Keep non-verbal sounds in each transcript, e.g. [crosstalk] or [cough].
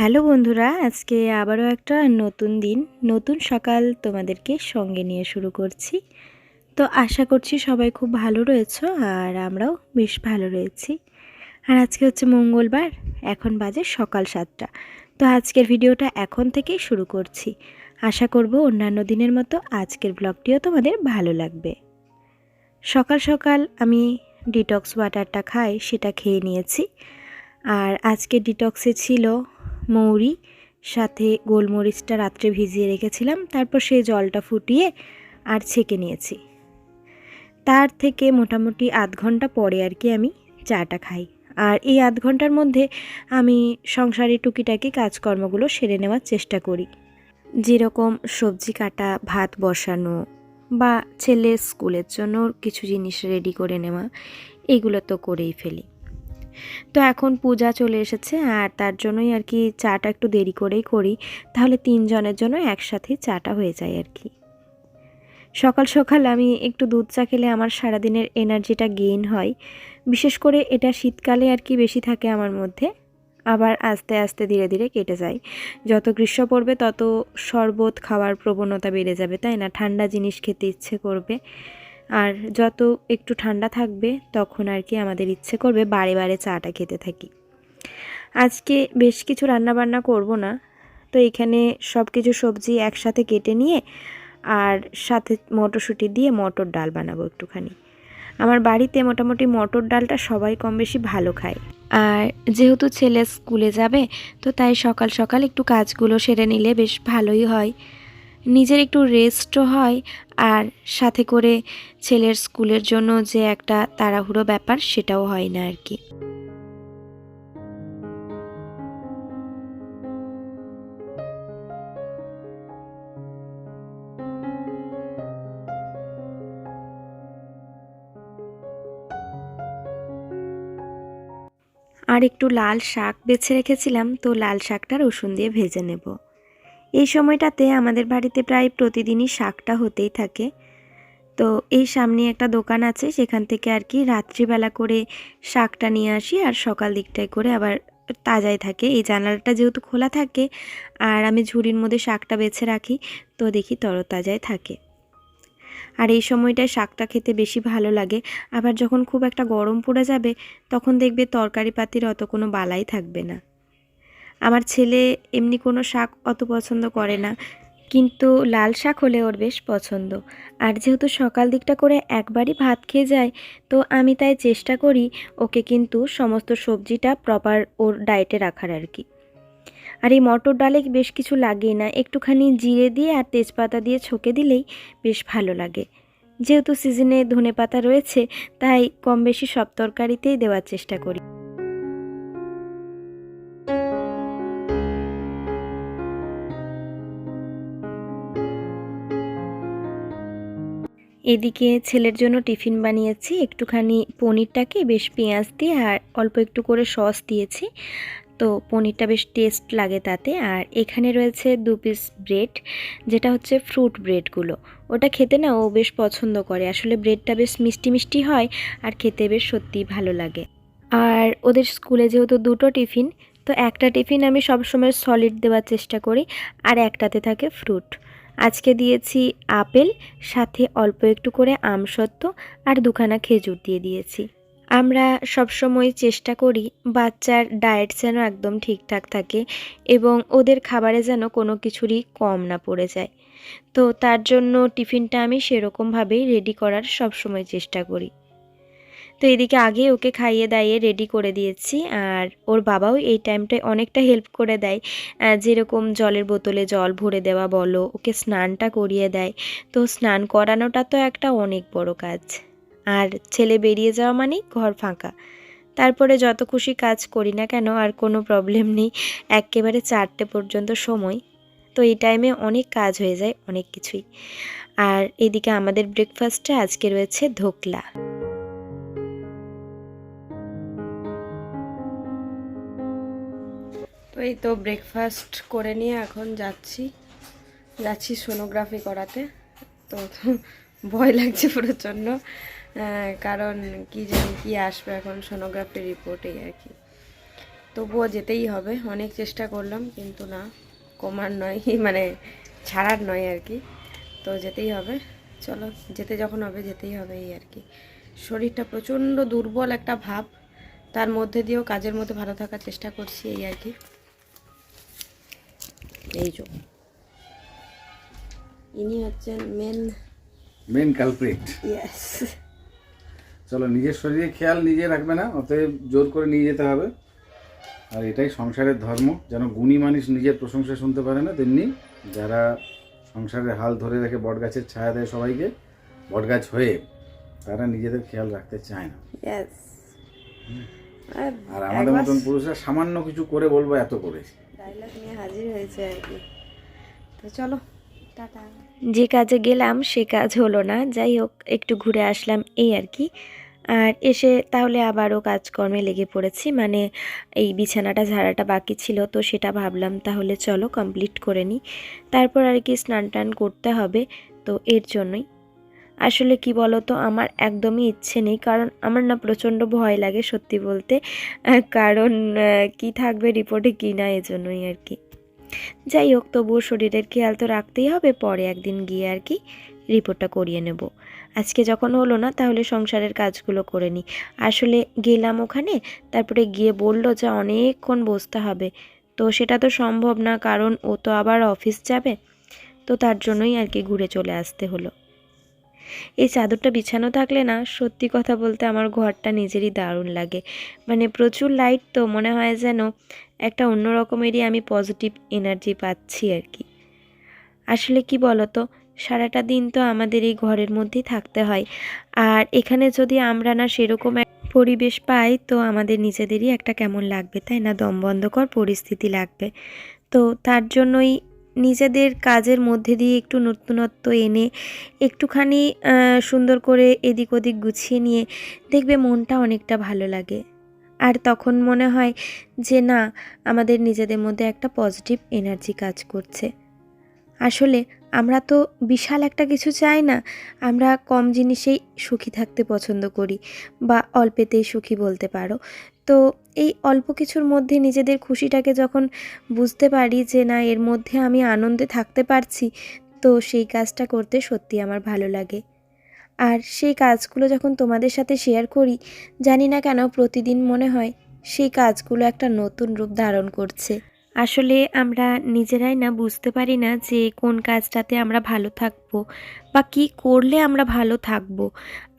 Hello বন্ধুরা, আজকে আবারও একটা নতুন দিন, নতুন সকাল তোমাদেরকে সঙ্গে নিয়ে শুরু করছি। তো আশা করছি সবাই খুব ভালো রয়েছো আর আমরাও বেশ ভালো রয়েছি। আর আজকে হচ্ছে মঙ্গলবার, এখন বাজে সকাল সাতটা। তো আজকের ভিডিওটা এখন থেকেই শুরু করছি। আশা করব অন্যান্য দিনের মতো আজকের ব্লগটিও তোমাদের ভালো লাগবে। সকাল সকাল আমি ডিটক্স ওয়াটারটা খাই, সেটা খেয়ে নিয়েছি। আর আজকে ডিটক্সে ছিল মৌরি, সাথে গোলমরিচটা রাত্রে ভিজিয়ে রেখেছিলাম, তারপর সেই জলটা ফুটিয়ে আর ছেঁকে নিয়েছি। তার থেকে মোটামুটি আধ ঘণ্টা পরে আর কি আমি চাটা খাই। আর এই আধ ঘণ্টার মধ্যে আমি সংসারে টুকিটাকি কাজকর্মগুলো সেরে নেওয়ার চেষ্টা করি। যেরকম সবজি কাটা, ভাত বসানো বা ছেলের স্কুলের জন্য কিছু জিনিস রেডি করে নেওয়া, এগুলো তো করেই ফেলি। তো এখন পূজা চলে এসেছে আর তার জন্যই আর কি চাটা একটু দেরি করেই করি। তাহলে তিনজনের জন্য একসাথে চাটা হয়ে যায় আর কি। সকাল সকাল আমি একটু দুধ চা খেলে আমার সারাদিনের এনার্জিটা গেইন হয়। বিশেষ করে এটা শীতকালে আর কি বেশি থাকে আমার মধ্যে। আবার আস্তে আস্তে ধীরে ধীরে কেটে যায়। যত গ্রীষ্ম পড়বে তত শরবত খাওয়ার প্রবণতা বেড়ে যাবে, তাই না? ঠান্ডা জিনিস খেতে ইচ্ছে করবে। আর যত একটু ঠান্ডা থাকবে, তখন আর কি আমাদের ইচ্ছে করবে বারে বারে চাটা খেতে থাকি। আজকে বেশ কিছু রান্না বান্না করব না, তো এখানে সব কিছু সবজি একসাথে কেটে নিয়ে আর সাথে মটরশুঁটি দিয়ে মটর ডাল বানাবো একটুখানি। আমার বাড়িতে মোটামুটি মটর ডালটা সবাই কম বেশি ভালো খায়। আর যেহেতু ছেলে স্কুলে যাবে, তো তাই সকাল সকাল একটু কাজগুলো সেরে নিলে বেশ ভালোই হয়। নিজের একটু রেস্টও হয় আর সাথে করে ছেলের স্কুলের জন্য যে একটা তাড়াহুড়ো ব্যাপার সেটাও হয় না আর কি আর একটু লাল শাক বেছে রেখেছিলাম, তো লাল শাকটা রসুন দিয়ে ভেজে নেব। এই সময়টাতে আমাদের বাড়িতে প্রায় প্রতিদিনই শাকটা হতেই থাকে। তো এই সামনে একটা দোকান আছে, সেখান থেকে আর কি রাত্রিবেলা করে শাকটা নিয়ে আসি আর সকাল দিকটায় করে আবার তাজাই থাকে। এই জানালাটা যেহেতু খোলা থাকে আর আমি ঝুড়ির মধ্যে শাকটা বেছে রাখি, তো দেখি তরতাজাই থাকে। আর এই সময়টায় শাকটা খেতে বেশি ভালো লাগে। আবার যখন খুব একটা গরম পড়ে যাবে, তখন দেখবে তরকারি পাতির অত কোনো বালাই থাকবে না। আমার ছেলে এমনি কোনো শাক অত পছন্দ করে না। কিন্তু লাল শাক হলে ওর বেশ পছন্দ। আর যেহেতু সকাল দিকটা করে একবারই ভাত খেয়ে যায়, তো আমি তাই চেষ্টা করি ওকে কিন্তু সমস্ত সবজিটা প্রপার ওর ডায়েটে রাখার আর কি। আর এই মটর ডালে বেশ কিছু লাগে না। একটুখানি জিরে দিয়ে আর তেজপাতা দিয়ে ছকে দিলেই বেশ ভালো লাগে। যেহেতু সিজনে ধনে পাতা রয়েছে, তাই কম বেশি সব তরকারিতেই দেওয়ার চেষ্টা করি। এদিকে ছেলের জন্য টিফিন বানিয়েছি, একটুখানি পনিরটাকে বেশ পেঁয়াজ দিয়ে আর অল্প একটু করে সস দিয়েছি। তো পনিরটা বেশ টেস্ট লাগে তাতে। আর এখানে রয়েছে দু পিস ব্রেড, যেটা হচ্ছে ফ্রুট ব্রেডগুলো। ওটা খেতে না ও বেশ পছন্দ করে। আসলে ব্রেডটা বেশ মিষ্টি মিষ্টি হয় আর খেতে বেশ সত্যিই ভালো লাগে। আর ওদের স্কুলে যেহেতু দুটো টিফিন, তো একটা টিফিন আমি সবসময় সলিড দেওয়ার চেষ্টা করি আর একটাতে থাকে ফ্রুট। আজকে দিয়েছি আপেল, সাথে অল্প একটু করে আম সত্য আর দুখানা খেজুর দিয়ে দিয়েছি। আমরা সবসময় চেষ্টা করি বাচ্চার ডায়েট যেন একদম ঠিকঠাক থাকে এবং ওদের খাবারে যেন কোনো কিছুরই কম না পড়ে যায়। তো তার জন্য টিফিনটা আমি সেরকমভাবেই রেডি করার সবসময় চেষ্টা করি। তো এদিকে আগে ওকে খাইয়ে দাইয়ে রেডি করে দিয়েছি আর ওর বাবাও এই টাইমটায় অনেকটা হেল্প করে দেয়। যেরকম জলের বোতলে জল ভরে দেওয়া বলো, ওকে স্নানটা করিয়ে দেয়। তো স্নান করানোটা তো একটা অনেক বড় কাজ। আর ছেলে বেরিয়ে যাওয়া মানেই ঘর ফাঁকা। তারপরে যত খুশি কাজ করি না কেন, আর কোনো প্রবলেম নেই, একেবারে চারটে পর্যন্ত সময়। তো এই টাইমে অনেক কাজ হয়ে যায়, অনেক কিছুই। আর এদিকে আমাদের ব্রেকফাস্টে আজকে রয়েছে ধোকলা। তো এই তো ব্রেকফাস্ট করে নিয়ে এখন যাচ্ছি। যাচ্ছি সোনোগ্রাফি করাতে। তো [laughs] ভয় লাগছে প্রচণ্ড। কারণ কি জানি কি আসবে এখন সোনোগ্রাফি রিপোর্টেই আর কি। তবুও যেতেই হবে, অনেক চেষ্টা করলাম, কিন্তু না, কমার নয় [laughs] মানে ছাড়ার নয় আর কি। তো যেতেই হবে। চলো, যেতে যখন হবে, যেতেই হবে এই আর কি। শরীরটা প্রচণ্ড দুর্বল একটা ভাব। তার মধ্যে দিয়েও কাজের মধ্যে ভালো থাকার চেষ্টা করছি এই আর কি। এই যে ইনি হচ্ছেন মেন মেন কালপ্রিট ইয়েস চলো নিজের শরীরে খেয়াল নিজে রাখবে না অতএব জোর করে নিয়ে যেতে হবে। আর এটাই সংসারের ধর্ম যেন গুণী মানুষ নিজের প্রশংসা শুনতে পারে না তেমনি যারা সংসারের হাল ধরে রেখে বটগাছের ছায়া দেয় সবাইকে বটগাছ হয়ে তারা নিজেদের খেয়াল রাখতে চায় না। আর আমাদের মতন পুরুষরা সামান্য কিছু করে বলব এত করেছি ডায়লগ নিয়ে হাজির হয়েছে আর কি। তো চলো, টাটা। যে কাজে গেলাম, সে কাজ হলো না। যাই হোক, একটু ঘুরে আসলাম এই আর কি। আর এসে তাহলে আবারও কাজকর্মে লেগে পড়েছি। মানে এই বিছানাটা, ঝাড়াটা বাকি ছিল, তো সেটা ভাবলাম তাহলে চলো কমপ্লিট করে নিই। তারপর আর কি স্নান টান করতে হবে, তো এর জন্যই। আসলে কি বলো তো আমার একদমই ইচ্ছে নেই। কারণ আমার না প্রচণ্ড ভয় লাগে সত্যি বলতে। কারণ কি থাকবে রিপোর্টে কি না এজন্যই আর কি। যাই হোক, তবুও শরীরের খেয়াল তো রাখতেই হবে। পরে একদিন গিয়ে আর কি রিপোর্টটা করিয়ে নেব। আজকে যখন হলো না, তাহলে সংসারের কাজগুলো করে নিই। আসলে গেলাম ওখানে, তারপরে গিয়ে বলল যে অনেকক্ষণ বসতে হবে। তো সেটা তো সম্ভব না, কারণ ও তো আবার অফিস যাবে। তো তার জন্যই আর কি ঘুরে চলে আসতে হলো। এই চাদরটা বিছানো থাকলে না সত্যি কথা বলতে আমার ঘরটা নিজেরই দারুণ লাগে। মানে প্রচুর লাইট তো, মনে হয় যেন একটা অন্য রকমেরই আমি পজিটিভ এনার্জি পাচ্ছি আর কি। আসলে কি বলতো, সারাটা দিন তো আমাদের এই ঘরের মধ্যেই থাকতে হয়। আর এখানে যদি আমরা না সেরকম পরিবেশ পাই, তো আমাদের নিজেদেরই একটা কেমন লাগবে, তাই না? দমবন্ধকর পরিস্থিতি লাগবে। তো তার জন্যই নিজেদের কাজের মধ্যে দিয়ে একটু নতুনত্ব এনে একটুখানি সুন্দর করে এদিক ওদিক গুছিয়ে নিয়ে দেখবে মনটা অনেকটা ভালো লাগে। আর তখন মনে হয় যে, না, আমাদের নিজেদের মধ্যে একটা পজিটিভ এনার্জি কাজ করছে। আসলে আমরা তো বিশাল একটা কিছু চাই না, আমরা কম জিনিসেই সুখী থাকতে পছন্দ করি বা অল্পেতেই সুখী বলতে পারো। তো এই অল্প কিছুর মধ্যে নিজেদের খুশিটাকে যখন বুঝতে পারি যে না, এর মধ্যে আমি আনন্দে থাকতে পারছি, তো সেই কাজটা করতে সত্যি আমার ভালো লাগে। আর সেই কাজগুলো যখন তোমাদের সাথে শেয়ার করি, জানি না কেন প্রতিদিন মনে হয় সেই কাজগুলো একটা নতুন রূপ ধারণ করছে। আসলে আমরা নিজেরাই না বুঝতে পারি না যে কোন কাজটাতে আমরা ভালো থাকব বা কি করলে আমরা ভালো থাকব।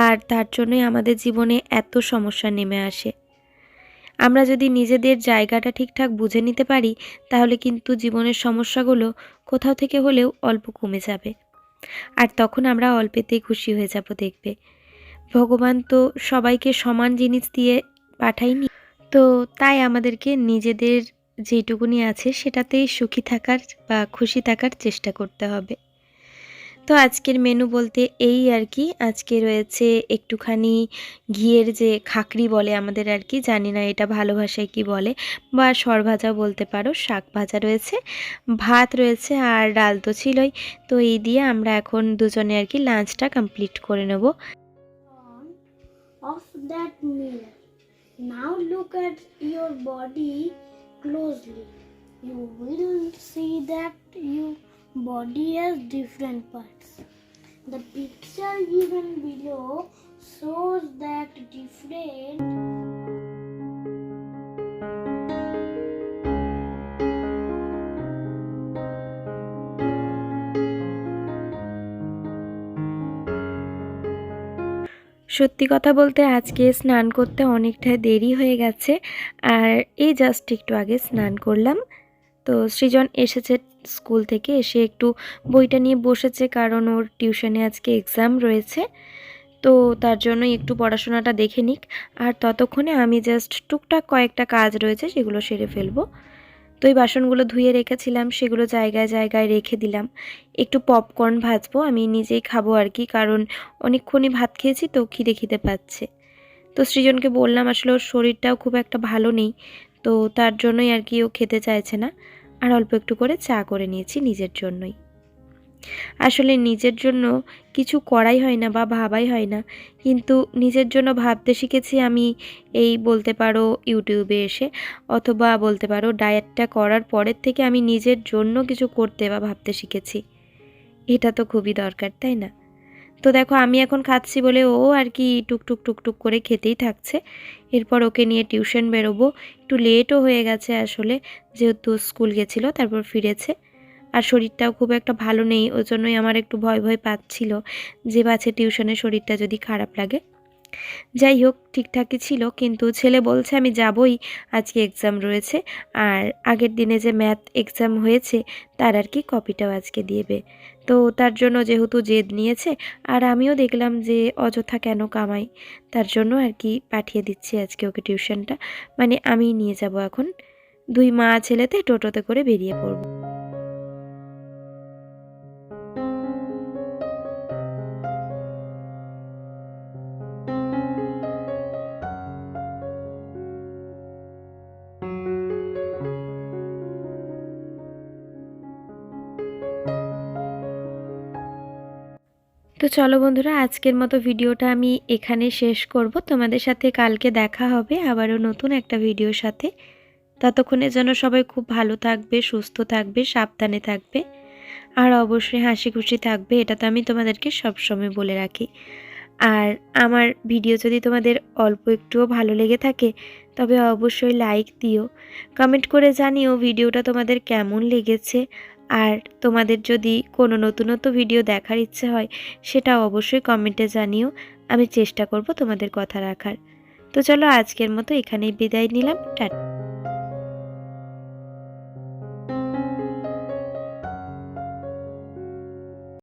আর তার জন্যই আমাদের জীবনে এত সমস্যা নেমে আসে। আমরা যদি নিজেদের জায়গাটা ঠিকঠাক বুঝে নিতে পারি, তাহলে কিন্তু জীবনের সমস্যাগুলো কোথাও থেকে হলেও অল্প কমে যাবে। আর তখন আমরা অল্পেতেই খুশি হয়ে যাব দেখবে। ভগবান তো সবাইকে সমান জিনিস দিয়ে পাঠায়নি। তো তাই আমাদেরকে নিজেদের যেটুকুনি আছে সেটাতেই সুখী থাকার বা খুশি থাকার চেষ্টা করতে হবে। তো আজকের মেনু বলতে এই আর কি। আজকে রয়েছে একটুখানি ঘিয়ের যে খাকরি বলে আমাদের আর কি, জানি না এটা ভালো ভাষায় কি বলে, বা সর ভাজা বলতে পারো, শাক ভাজা রয়েছে, ভাত রয়েছে আর ডাল তো ছিলই। তো এই দিয়ে আমরা এখন দুজনে আর কি লাঞ্চটা কমপ্লিট করে নেব. Now look closely. You will see that your body has different parts. The picture given below shows সত্যি কথা বলতে আজকে স্নান করতে অনেকটা দেরি হয়ে গেছে। আর এই জাস্ট একটু আগে স্নান করলাম। তো সৃজন এসেছে স্কুল থেকে, এসে একটু বইটা নিয়ে বসেছে কারণ ওর টিউশনে আজকে এক্সাম রয়েছে। তো তার জন্য একটু পড়াশোনাটা দেখে নিক। আর ততক্ষণে আমি জাস্ট টুকটাক কয়েকটা কাজ রয়েছে, সেগুলো সেরে ফেলব। তো এই বাসনগুলো ধুয়ে রেখেছিলাম, সেগুলো জায়গায় জায়গায় রেখে দিলাম। একটু পপকর্ন ভাজবো, আমি নিজেই খাব আর কি, কারণ অনেকক্ষণই ভাত খেয়েছি তো খিদে খিদে পাচ্ছে। তো সৃজনকে বললাম, আসলে ওর শরীরটাও খুব একটা ভালো নেই, তো তার জন্যই আর কি ও খেতে চাইছে না। আর অল্প একটু করে চা করে নিয়েছি নিজের জন্যই। আসলে নিজের জন্য কিছু করাই হয় না বা ভাবাই হয় না। কিন্তু নিজের জন্য ভাবতে শিখেছি আমি এই বলতে পারো ইউটিউবে এসে অথবা বলতে পারো ডায়েটটা করার পরের থেকে আমি নিজের জন্য কিছু করতে বা ভাবতে শিখেছি। এটা তো খুবই দরকার, তাই না? তো দেখো আমি এখন খাচ্ছি বলে ও আর কি টুকটুক টুকটুক করে খেতেই থাকছে। এরপর ওকে নিয়ে টিউশন বেরোবো। একটু লেটও হয়ে গেছে আসলে, যেহেতু স্কুল গেছিল, তারপর ফিরেছে। আর শরীরটাও খুব একটা ভালো নেই, ওই জন্যই আমার একটু ভয় ভয় পাচ্ছিল যে বাছে টিউশনে শরীরটা যদি খারাপ লাগে। যাই হোক, ঠিকঠাকই ছিল, কিন্তু ছেলে বলছে আমি যাবই, আজকে এক্সাম রয়েছে, আর আগের দিনে যে ম্যাথ এক্সাম হয়েছে, তার আর কি কপিটাও আজকে দিয়েবে তো তার জন্য যেহেতু জেদ নিয়েছে, আর আমিও দেখলাম যে অযথা কেন কামাই, তার জন্য আর কি পাঠিয়ে দিচ্ছি আজকে ওকে টিউশনটা মানে আমি নিয়ে যাব এখন। দুই মা ছেলেতে টোটোতে করে বেরিয়ে পড়ব। তো চলো বন্ধুরা, আজকের মতো ভিডিওটা আমি এখানে শেষ করব। তোমাদের সাথে কালকে দেখা হবে আবারও নতুন একটা ভিডিওর সাথে। ততক্ষণের জন্য সবাই খুব ভালো থাকবে, সুস্থ থাকবে, সাবধানে থাকবে। আর অবশ্যই হাসি খুশি থাকবে, এটা তো আমি তোমাদেরকে সবসময় বলে রাখি। আর আমার ভিডিও যদি তোমাদের অল্প একটুও ভালো লেগে থাকে, তবে অবশ্যই লাইক দিও। কমেন্ট করে জানিও ভিডিওটা তোমাদের কেমন লেগেছে। আর তোমাদের যদি কোনো নতুনত্ব ভিডিও দেখার ইচ্ছে হয়, সেটা অবশ্যই কমেন্টে জানিও, আমি চেষ্টা করব তোমাদের কথা রাখার। তো চলো আজকের মতো এখানেই বিদায় নিলাম, টাটা।